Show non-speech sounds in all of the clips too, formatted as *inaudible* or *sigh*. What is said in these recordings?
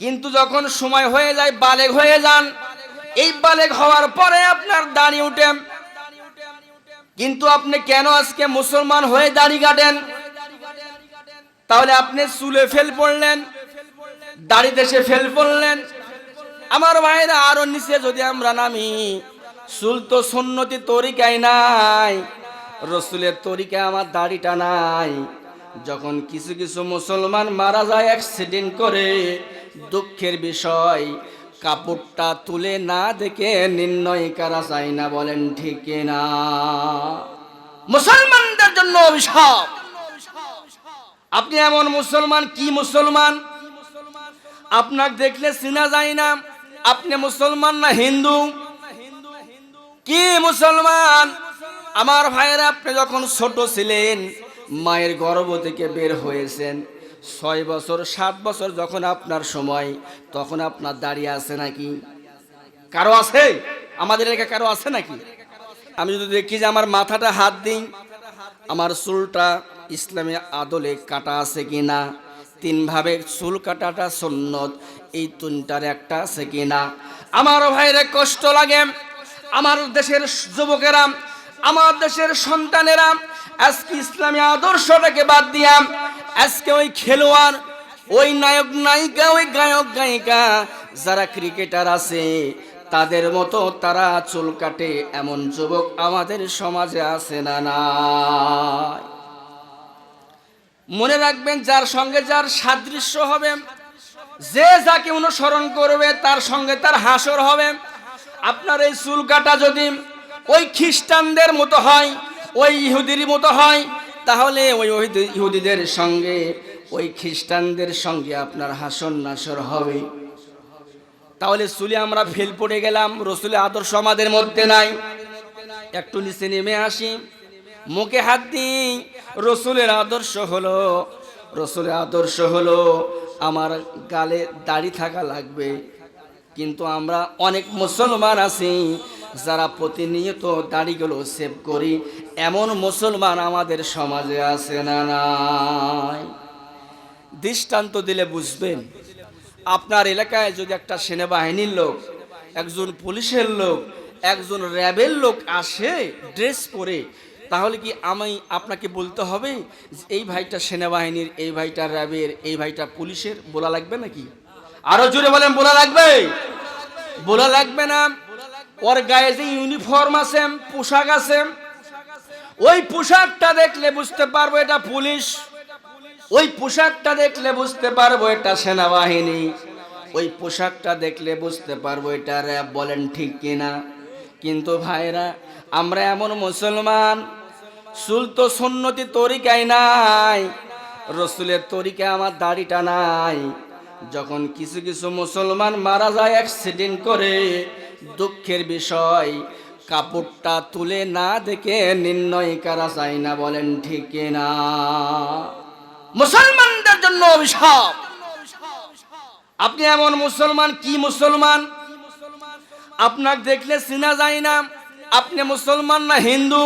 কিন্তু যখন সময় হয়ে যায়, বালেগ হয়ে যান। এই বালেগ হওয়ার পরে আপনার দাড়ি উঠে। কিন্তু আপনি কেন আজকে মুসলমান হয়ে দাড়ি কাটেন? তাহলে আপনি চুলে ফেল পড়লেন দাড়ি দেশে ফেল পড়লেন। আমার ভাইরা, আরও নিচে যদি আমরা নামি, চুল তো সুন্নতি তরিকায় নাই, রসুলের তরিকায় আমার দাড়িটা নাই। যখন কিছু কিছু মুসলমান মারা যায় অ্যাক্সিডেন্ট করে দুঃখের বিষয়। কাপড়টা তুলে না দেখে নির্ণয় করা যায় না, বলেন ঠিক না? মুসলমানদের জন্য অভিশাপ। আপনি এমন মুসলমান, কি মুসলমান? আপনাকে দেখলে চিনা যায় না। আপনি মুসলমান না হিন্দু? কি মুসলমান? আমার ভাইয়েরা, আপনি যখন ছোট ছিলেন, মায়ের গর্ভ থেকে বের হয়েছেন ছয় বছর, সাত বছর যখন আপনার সময়, তখন আপনার দাঁড়িয়ে আছে নাকি? কারও আছে? আমাদের এলাকায় কারও আছে নাকি? আমি যদি দেখি যে আমার মাথাটা হাত দিই, আমার চুলটা ইসলামী আদলে কাটা আছে কি না তিনভাবে চুল কাটাটা সুন্নত, এই তিনটার একটা আছে কি না আমার ভাইরে কষ্ট লাগে, আমার দেশের যুবকেরা, আমার দেশের সন্তানেরা, আজকে ইসলামী আদর্শটাকে বাদ দিয়া আজকে ওই খেলোয়াড়, ওই নায়ক নায়িকা, ওই গায়ক গায়িকা যারা ক্রিকেটার আছে, তাদের মতো তারা চুল কাটে এমন যুবক আমাদের সমাজে আছে না নাই? মনে রাখবেন যার সঙ্গে যার সাদৃশ্য হবে, যে যাকে অনুসরণ করবে তার সঙ্গে তার হাসর হবে। আপনার এই চুল কাটা যদি ওই খ্রিস্টানদের মতো হয়, ওই ইহুদির মতো হয় তাহলে ওই ইহুদিদের সঙ্গে, ওই খ্রিস্টানদের সঙ্গে আপনার হাসন নাসর হবে। তাহলে চুলে আমরা ফেল পড়ে গেলাম, রসুলের আদর্শ আমাদের মধ্যে নাই। একটু নিচে নেমে আসি। মুখে হাত দিই, রসুলের আদর্শ হলো, রসুলের আদর্শ হলো, আমার গালে দাড়ি থাকা লাগবে। কিন্তু আমরা অনেক মুসলমান আছি, যারা প্রতিনিয়ত দাড়িগুলো সেভ করি। এমন মুসলমান আমাদের সমাজে আছে না নাই? দৃষ্টান্ত দিলে বুঝবেন, আপনার এলাকায় যদি একটা সেনাবাহিনীর লোক, একজন পুলিশের লোক, একজন র্যাবের লোক আসে ড্রেস পরে, তাহলে কি আমি আপনাকে বলতে হবে এই ভাইটা সেনাবাহিনীর, এই ভাইটা র্যাবের, এই ভাইটা পুলিশের, বলা লাগবে নাকি? আরও জোরে বলেন, বলা লাগবে? বলা লাগবে না? ওর গায়ে যে ইউনিফর্ম আছে, পোশাক আছে ওই পোশাকটা দেখলে বুঝতে পারব এটা পুলিশ। ওই পোশাকটা দেখলে বুঝতে পারব এটা সেনাবাহিনী। ওই পোশাকটা দেখলে বুঝতে পারব এটা র্যাব বলেন ঠিক কিনা। কিন্তু ভাইরা, আমরা এমন মুসলমান চুল তো সুন্নতি তরিকায় নাই, রসুলের তরিকায় আমার দাড়িটা নাই। যখন কিছু কিছু মুসলমান মারা যায় অ্যাক্সিডেন্ট করে, দুঃখের বিষয় কাপড়টা তুলে না দেখে নির্ণয় করা যায় না, বলেন ঠিক না। মুসলমানদের জন্য অভিশাপ। আপনি এমন মুসলমান, কি মুসলমান? আপনাকে দেখলে চিনা যায় না, আপনি মুসলমান না হিন্দু?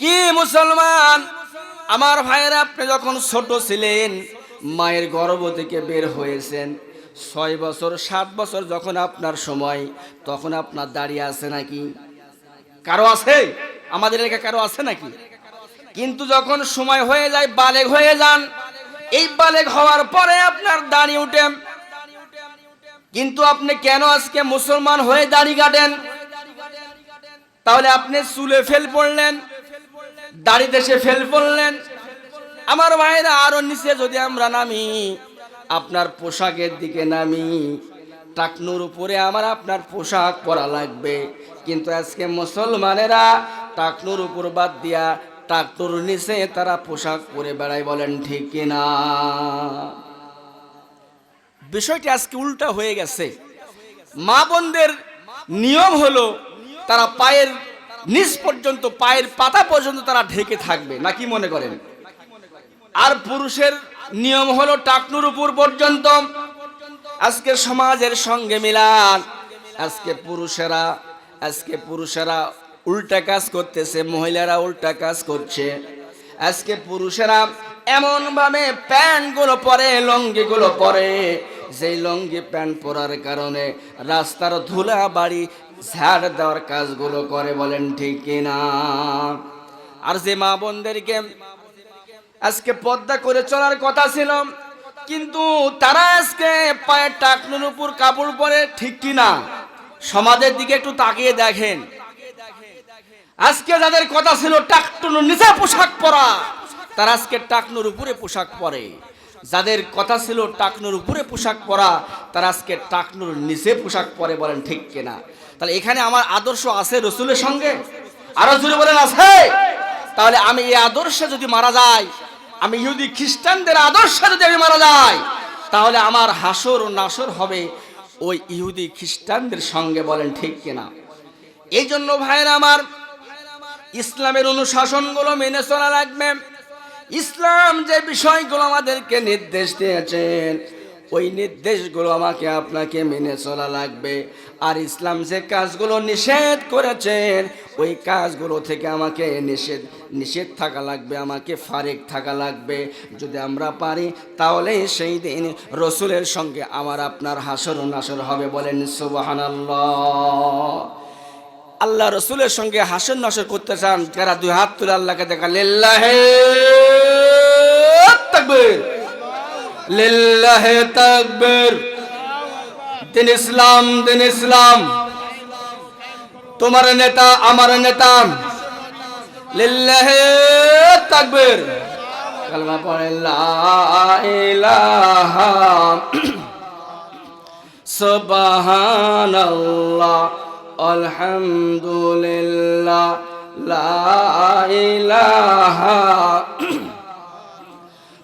কি মুসলমান? আমার ভাইয়েরা, আপনি যখন ছোট ছিলেন, মায়ের গর্ভ থেকে বের হয়েছেন ছয় বছর, সাত বছর যখন আপনার সময়, তখন আপনার দাঁড়িয়ে আছে নাকি? কারও আছে? আমাদের এলাকায় কারও আছে নাকি? কিন্তু যখন সময় হয়ে যায়, বালেগ হয়ে যান। এই বালেগ হওয়ার পরে আপনার দাড়ি উঠে। কিন্তু আপনি কেন আজকে মুসলমান হয়ে দাড়ি কাটেন? তাহলে আপনি চুলে ফেল পড়লেন দাড়ি দেশে ফেল পড়লেন। আমার ভাইরা আরও নিচে যদি আমরা নামি আপনার পোশাকের দিকে নামি। টাকনুর উপরে আমার আপনার পোশাক পরা লাগবে। কিন্তু আজকে মুসলমানেরা টাকনুর উপর বাদ দিয়া টাকনুর নিচে তারা পোশাক পরে বেড়ায় বলেন, ঠিক কিনা বিষয়টি আজকে উল্টা হয়ে গেছে। মা বোনদের নিয়ম হলো তারা পায়ের নিচ পর্যন্ত, পায়ের পাতা পর্যন্ত তারা ঢেকে থাকবে। নাকি মনে করেন? আর পুরুষের নিয়ম হলো টাকনুর উপর পর্যন্ত। আজকে সমাজের সঙ্গে মিলান। আজকে পুরুষেরা আজকে পুরুষেরা উল্টা কাজ করতেছে, মহিলারা উল্টা কাজ করছে। আজকে পুরুষেরা এমন ভাবে প্যান্টগুলো পরে লঙ্গি গুলো পরে। যেই লঙ্গি প্যান্ট পরার কারণে রাস্তার ধুলা বাড়ি ঝাড় দেওয়ার কাজগুলো করে বলেন ঠিক কিনা? আর যে মা বোনদেরকে আজকে পর্দা করে চলার কথা ছিল। কিন্তু তারা আজকে পায়ের টাকনুর উপর কাপড় পরে ঠিক কিনা সমাজের দিকে একটু তাকিয়ে দেখেন। আজকে যাদের কথা ছিল টাকটুনুর নিচে পোশাক পরা, তারা আজকে টাকনুর উপরে পোশাক পরে। যাদের কথা ছিল টাকনুর উপরে পোশাক পরা, তারা আজকে টাকনুর নিচে পোশাক পরে বলেন ঠিক কিনা তাহলে এখানে আমার আদর্শ আছে রসুলের সঙ্গে? আরও জুড়ে বলেন আছে? তাহলে আমি এই আদর্শে যদি মারা যাই আমি যদি খ্রিস্টানদের আদর্শে যদি আমি মারা যাই, তাহলে আমার হাসর ও নাসর হবে ওই ইহুদি খ্রিস্টানদের সঙ্গে বলেন ঠিক কিনা? এই জন্য ভাইয়েরা আমার ইসলামের অনুশাসনগুলো মেনে চলা লাগবে। ইসলাম যে বিষয়গুলো আমাদেরকে নির্দেশ দিয়েছেন ওই নির্দেশগুলো আমাকে আপনাকে মেনে চলা লাগবে। আর ইসলাম যে কাজগুলো নিষেধ করেছেন, ওই কাজগুলো থেকে আমাকে নিষেধ নিষেধ থাকা লাগবে, আমাকে ফারেক থাকা লাগবে। যদি আমরা পারি তাহলে সেই দিন রসুলের সঙ্গে আমার আপনার হাসর নাসর হবে বলেন সুবহানাল্লাহ। আল্লাহ রসুলের সঙ্গে হাসন নাসর করতে চান, যারা দুই হাত তুলে আল্লাহকে দেখা লিল্লাহে লিল্লাহে তাকবীর। দিন ইসলাম দিন ইসলাম। তোমার নেতা, আমার নেতা। লিল্লাহে তাকবীর। কালমা পড়ে, লা ইলাহা *clears throat* সুবহানাল্লাহ, আলহামদুলিল্লাহ, লা ইলাহা *clears throat*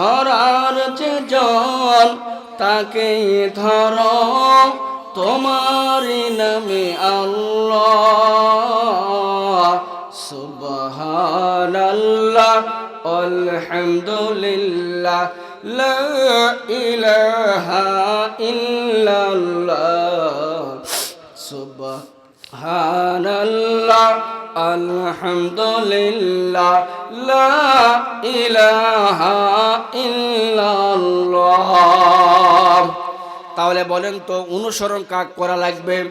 ধরার যে জন তাকে ধর তোমার নামে আল্লাহ। সুবহানাল্লাহ আলহামদুলিল্লাহ লা ইলাহা আলহামদুলিল্লাহ, লা ইলাহা ইল্লাল্লাহ। তাহলে বলেন তো, অনুসরণ কাক করা লাগবে?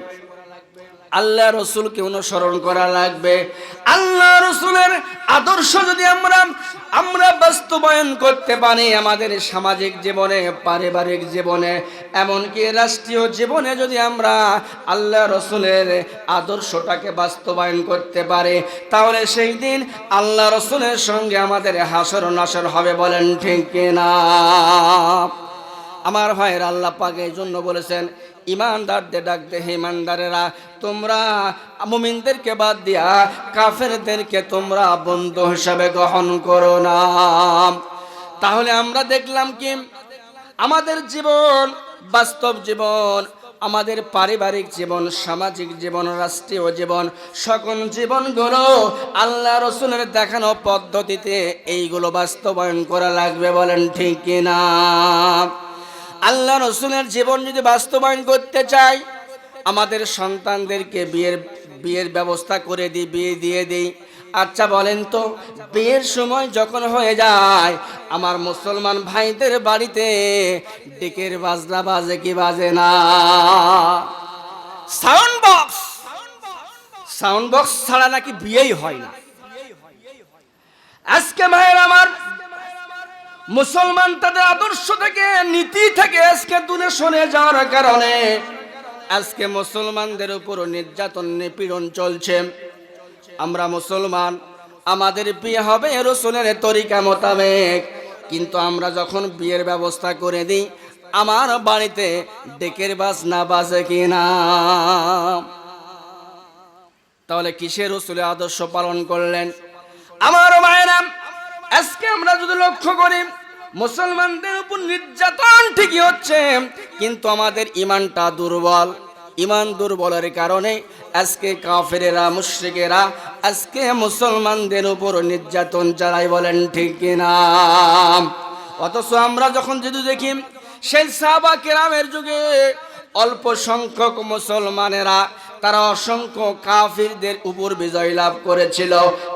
আল্লাহ রসুলকে অনুসরণ করা লাগবে। আল্লাহ রসুলের আদর্শ যদি আমরা আমরা বাস্তবায়ন করতে পারি আমাদের সামাজিক জীবনে, পারিবারিক জীবনে, এমনকি রাষ্ট্রীয় জীবনে যদি আমরা আল্লাহ রসুলের আদর্শটাকে বাস্তবায়ন করতে পারি, তাহলে সেই দিন আল্লাহ রসুলের সঙ্গে আমাদের হাসর নাসর হবে বলেন ঠিক কিনা? আমার ভাইয়ের আল্লাহ পাকে এই জন্য বলেছেন ইমানদারদের ডাকতে, হে ইমানদারেরা, তোমরা মুমিনদেরকে বাদ দিয়া কাফেরদেরকে তোমরা বন্ধু হিসাবে গ্রহণ করো না। তাহলে আমরা দেখলাম কি? আমাদের জীবন বাস্তব জীবন, আমাদের পারিবারিক জীবন, সামাজিক জীবন, রাষ্ট্রীয় জীবন, সকল জীবনগুলো আল্লাহ রসুলের দেখানো পদ্ধতিতে এইগুলো বাস্তবায়ন করা লাগবে বলেন ঠিক কিনা? আল্লাহ রসুলের জীবন যদি বাস্তবায়ন করতে চাই, আমাদের সন্তানদেরকে বিয়ের বিয়ের ব্যবস্থা করে দিই, বিয়ে দিয়ে দিই। আচ্ছা বলেন তো, বিয়ের সময় যখন হয়ে যায়, আমার মুসলমান ভাইদের বাড়িতে ডেকের বাজনা বাজে কি বাজে না? সাউন্ড বক্স সাউন্ড বক্স ছাড়া নাকি বিয়েই হয় না। আজকে ভাইয়ের আমার মুসলমান তাদের আদর্শ থেকে, নীতি থেকে আজকে দূরে সরে যাওয়ার কারণে আজকে মুসলমানদের উপর নির্যাতন, নিপীড়ন চলছে। আমরা মুসলমান, আমাদের বিয়ে হবে রসুলের তরিকা মোতাবেক। কিন্তু আমরা যখন বিয়ের ব্যবস্থা করে দিই, আমার বাড়িতে ডেকের বাস না বাজে কিনা? তাহলে কিসের রসুলের আদর্শ পালন করলেন? আমার মায়েরা, আজকে আমরা যদি লক্ষ্য করি মুসলমানদের উপর নির্যাতন ঠিকই হচ্ছে, কিন্তু আমাদের ইমানটা দুর্বল। ইমান দুর্বলের কারণে আজকে কাফেরেরা, মুশ্রিকেরা আজকে মুসলমানদের উপর নির্যাতন চালাই বলেন ঠিক কিনা? অথচ আমরা যখন যদি দেখি, সেই সাহাবা কেরামের যুগে অল্প সংখ্যক মুসলমানেরা তারা অসংখ্য কাফিরদের উপর বিজয় লাভ করেছিল।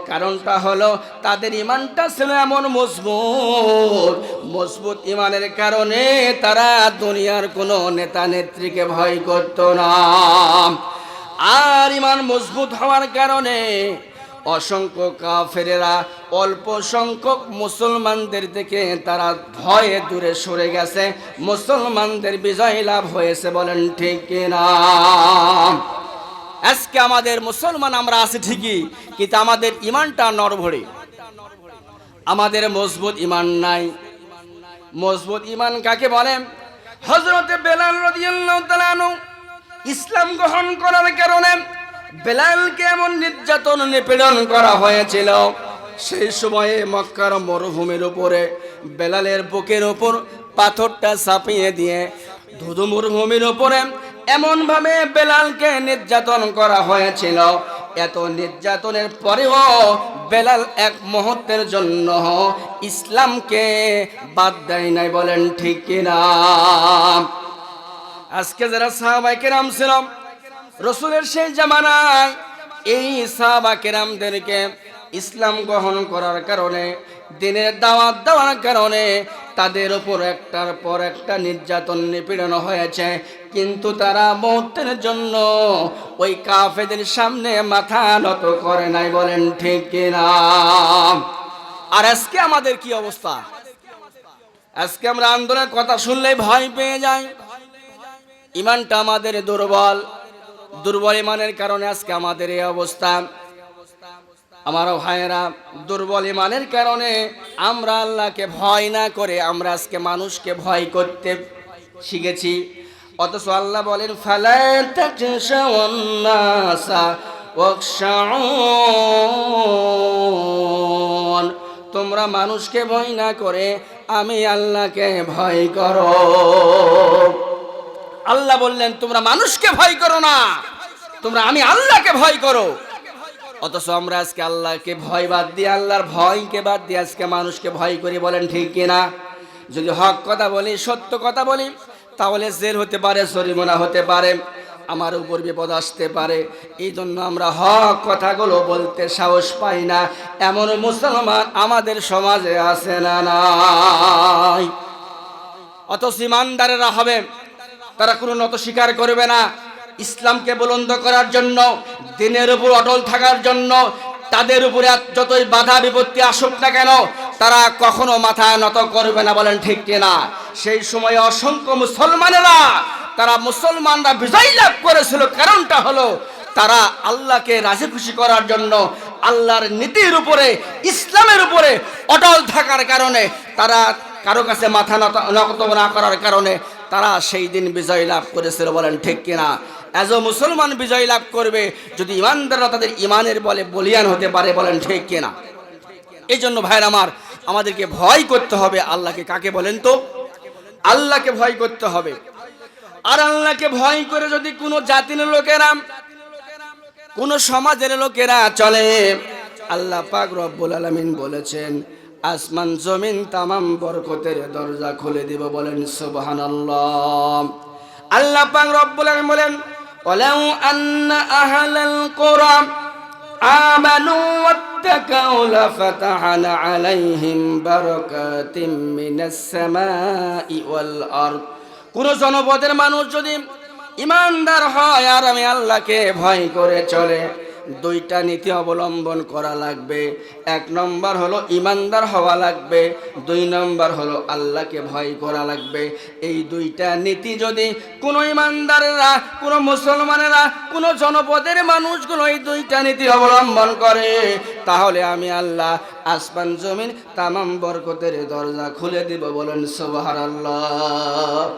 কারণটা হলো, তাদের ইমানটা ছিল এমন মজবুত। মজবুত ইমানের কারণে তারা দুনিয়ার কোনো নেতা নেত্রীকে ভয় করত না। আর ইমান মজবুত হওয়ার কারণে অসংখ্য কাফেরেরা অল্প সংখ্যক মুসলমানদের থেকে তারা ভয়ে দূরে সরে গেছে। মুসলমানদের বিজয় লাভ হয়েছে বলেন ঠিক কিনা? আজকে আমাদের মুসলমান আমরা আছি ঠিকই, কিন্তু আমাদের ইমানটা নরভরে। আমাদের মজবুত ইমান নাই। মজবুত ইমান কাকে বলেন হজরতে বেলাল রাদিয়াল্লাহু ইসলাম গ্রহণ করার কারণে বেলালকে এমন নির্যাতন নিপীড়ন করা হয়েছিল। সেই সময়ে মক্কার মরুভূমির উপরে বেলালের বুকের উপর পাথরটা চাপিয়ে দিয়ে ধুধু মরুভূমির উপরে এমনভাবে বেলালকে নির্যাতন করা হয়েছিল। এত নির্যাতনের পরেও বেলাল এক মুহূর্তের জন্য ইসলামকে বাদ দেয় নাই বলেন ঠিক কিনা? আজকে যারা সাহাবাই কেরাম ছিল, রসুলের সেই জামানায় এই সাহাবা কেরামদেরকে ইসলাম গ্রহণ করার কারণে, দিনের দাওয়াত দেওয়ার কারণে তাদের ওপর একটার পর একটা নির্যাতন নিপীড়ন হয়েছে। কিন্তু তারা মুহূর্তের জন্য ওই কাফেদের সামনে মাথা নত করে নাই বলেন ঠিক কিনা? আর আজকে আমাদের কি অবস্থা? আজকে আমরা আন্দোলনের কথা শুনলেই ভয় পেয়ে যাই। ইমানটা আমাদের দুর্বল। দুর্বল ইমানের কারণে আজকে আমাদের এই অবস্থা। আমার ভাইয়েরা, দুর্বল ইমানের কারণে আমরা আল্লাহকে ভয় না করে আমরা আজকে মানুষকে ভয় করতে শিখেছি। অথচ আল্লাহ বলেন তোমরা মানুষকে ভয় না করে আমি আল্লাহকে ভয় করো। আল্লাহ বললেন, তোমরা মানুষকে ভয় করো না। তোমরা আমি আল্লাহকে ভয় করো। অথচ আমরা আজকে আল্লাহকে ভয় বাদ দিয়ে, আল্লাহর ভয়কে বাদ দিয়ে আজকে মানুষকে ভয় করি বলেন ঠিক কিনা? যদি হক কথা বলি, সত্য কথা বলি, তাহলে জেল হতে পারে সরিমনা হতে পারে, আমার উপর বিপদ আসতে পারে। এই জন্য আমরা হক কথাগুলো বলতে সাহস পাই না। এমন মুসলমান আমাদের সমাজে আছে না নাই। অথচ ইমানদারেরা হবে, তারা কোনো নত স্বীকার করবে না। ইসলামকে বুলন্দ করার জন্য, দিনের উপর অটল থাকার জন্য, তাদের উপরে যতই বাধা বিপত্তি আসুক না কেন, তারা কখনো মাথা নত করবে না বলেন ঠিক কিনা? সেই সময়ে অসংখ্য মুসলমানেরা, তারা মুসলমানরা বিজয় লাভ করেছিল। কারণটা হলো, তারা আল্লাহকে রাজি খুশি করার জন্য, আল্লাহর নীতির উপরে, ইসলামের উপরে অটল থাকার কারণে, তারা কারও কাছে মাথা নত না করার কারণে, তারা সেই দিন বিজয় লাভ করেছিল বলেন ঠিক কিনা? এজ মুসলমান বিজয় লাভ করবে, যদি ইমানদাররা তাদের ইমানের বলে বলিয়ান হতে পারে, বলেন ঠিক কিনা? এই জন্য ভাইয়ের আমার, আমাদেরকে ভয় করতে হবে, আল্লাহকে কাকে বলেন তো? আল্লাহকে ভয় করতে হবে। আর আল্লাহকে ভয় করে যদি কোনো জাতির লোকেরা, কোন সমাজের লোকেরা চলে, আল্লাহ পাক রব্বুল আলামিন বলেছেন, আসমান জমিন তামাম বরকতের দরজা খুলে দিব, বলেন সুবহানাল্লাহ। আল্লাহ পাক রব্বুল আলামিন বলেন ওয়ালাউ আন্না أهل القرى آمنوا ওয়াত্তাকাউ لفتحنا আলাইহিম بركات من السماء والأرض. কোন জনপদের মানুষ যদি ইমানদার হয় আর আমি আল্লাহকে ভয় করে চলে দুইটা নীতি অবলম্বন করা লাগবে। এক নম্বর হলো ইমানদার হওয়া লাগবে। দুই নম্বর হলো আল্লাহকে ভয় করা লাগবে। এই দুইটা নীতি যদি কোনো ইমানদারেরা, কোনো মুসলমানেরা, কোনো জনপদের মানুষগুলো এই দুইটা নীতি অবলম্বন করে, তাহলে আমি আল্লাহ আসমান, জমিন, তামাম বরকতের দরজা খুলে দিব বলেন সোবাহার আল্লাহ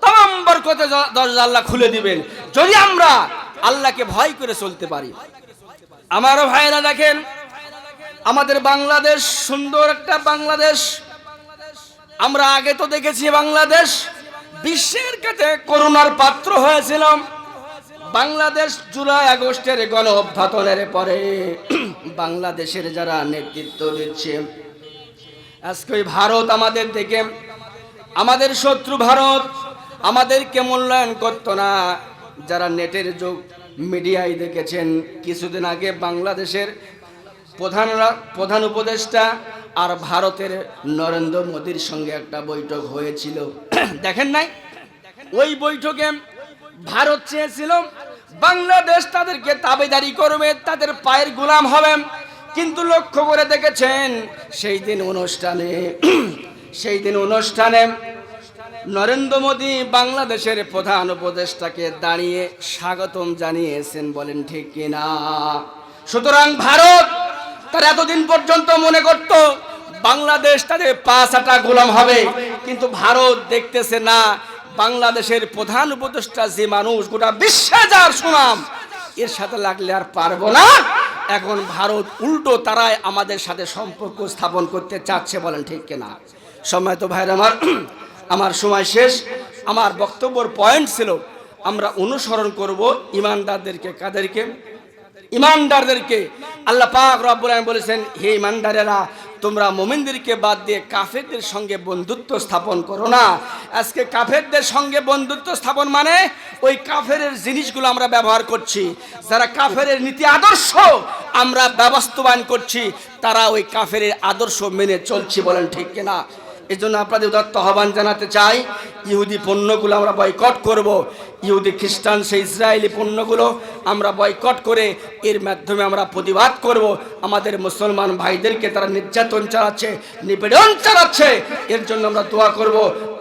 তাম বরকতে দ- দরজা আল্লাহ খুলে দিবেন। যদি আমরা আল্লাহকে ভয় করে চলতে পারি। আমারও ভাইরা দেখেন, আমাদের বাংলাদেশ সুন্দর একটা বাংলাদেশ। আমরা আগে তো দেখেছি বাংলাদেশ, বিশ্বের কাছে করোনার পাত্র হয়েছিলাম। বাংলাদেশ জুলাই আগস্টের গণ অভ্যাতনের পরে *clears throat* বাংলাদেশের যারা নেতৃত্ব দিচ্ছে, আজকে ভারত আমাদের দেখে আমাদের শত্রু ভারত, আমাদেরকে মূল্যায়ন করতো না। যারা নেটের যুগ, মিডিয়ায় দেখেছেন। কিছুদিন আগে বাংলাদেশের প্রধান রা- প্রধান উপদেষ্টা আর ভারতের নরেন্দ্র মোদীর সঙ্গে একটা বৈঠক হয়েছিল। *clears throat* দেখেন নাই? ওই বৈঠকে ভারত চেয়েছিল, বাংলাদেশ তাদেরকে তাবেদারি করবে, তাদের পায়ের গোলাম হবে। কিন্তু লক্ষ্য করে দেখেছেন, সেই দিন অনুষ্ঠানে, *clears throat* সেই দিন অনুষ্ঠানে নরেন্দ্র মোদী বাংলাদেশের প্রধান উপদেষ্টাকে দাঁড়িয়ে স্বাগতম জানিয়েছেন বলেন ঠিক কিনা? সুতরাং ভারত তারা এতদিন পর্যন্ত মনে করত বাংলাদেশ তাদের পাঁচ আটা গোলাম হবে, কিন্তু ভারত দেখতেছে না, বাংলাদেশের প্রধান উপদেষ্টা যে মানুষ, গোটা বিশ্বে যার সুনাম, এর সাথে লাগলে আর পারব না। এখন ভারত উল্টো তারাই আমাদের সাথে সম্পর্ক স্থাপন করতে চাচ্ছে বলেন ঠিক কিনা? সময় তো ভাইরা আমার আমার সময় শেষ। আমার বক্তব্যর পয়েন্ট ছিল, আমরা অনুসরণ করব ইমানদারদেরকে, কাদেরকে? ইমানদারদেরকে। আল্লাহ পাক রব্বুল বলেছেন, হে ইমানদারেরা, তোমরা মোমিনদেরকে বাদ দিয়ে কাফেরদের সঙ্গে বন্ধুত্ব স্থাপন করো না। আজকে কাফেরদের সঙ্গে বন্ধুত্ব স্থাপন মানে ওই কাফের জিনিসগুলো আমরা ব্যবহার করছি। যারা কাফের নীতি আদর্শ, আমরা ব্যবস্থাবায়ন করছি, তারা ওই কাফের আদর্শ মেনে চলছি বলেন ঠিক কিনা? এই জন্য আপনাদের উদাত্ত আহ্বান জানাতে চাই, ইহুদি পণ্যগুলো আমরা বয়কট করব। ইহুদি খ্রিস্টান সে ইসরায়েলি পণ্যগুলো আমরা বয়কট করে এর মাধ্যমে আমরা প্রতিবাদ করব। আমাদের মুসলমান ভাইদেরকে তারা নির্যাতন চালাচ্ছে, নিপীড়ন চালাচ্ছে, এর জন্য আমরা দোয়া করব।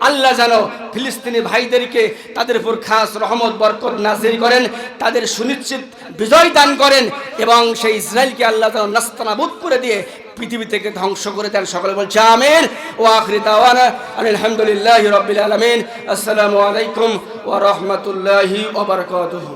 আল্লাহ যেন ফিলিস্তিনি ভাইদেরকে তাদের উপর খাস রহমত, বরকত নাজির করেন, তাদের সুনিশ্চিত বিজয় দান করেন এবং সেই ইসরায়েলকে আল্লাহ যেন নাস্তানাবুদ করে দিয়ে পৃথিবী থেকে ধ্বংস করে দেন। সকলে বলছে, আমিন। ও আখরি দাওয়ানা আলহামদুলিল্লাহ রবিল আলমিন। আসসালামু আলাইকুম ও রহমতুল্লাহি ওবরকাতুহু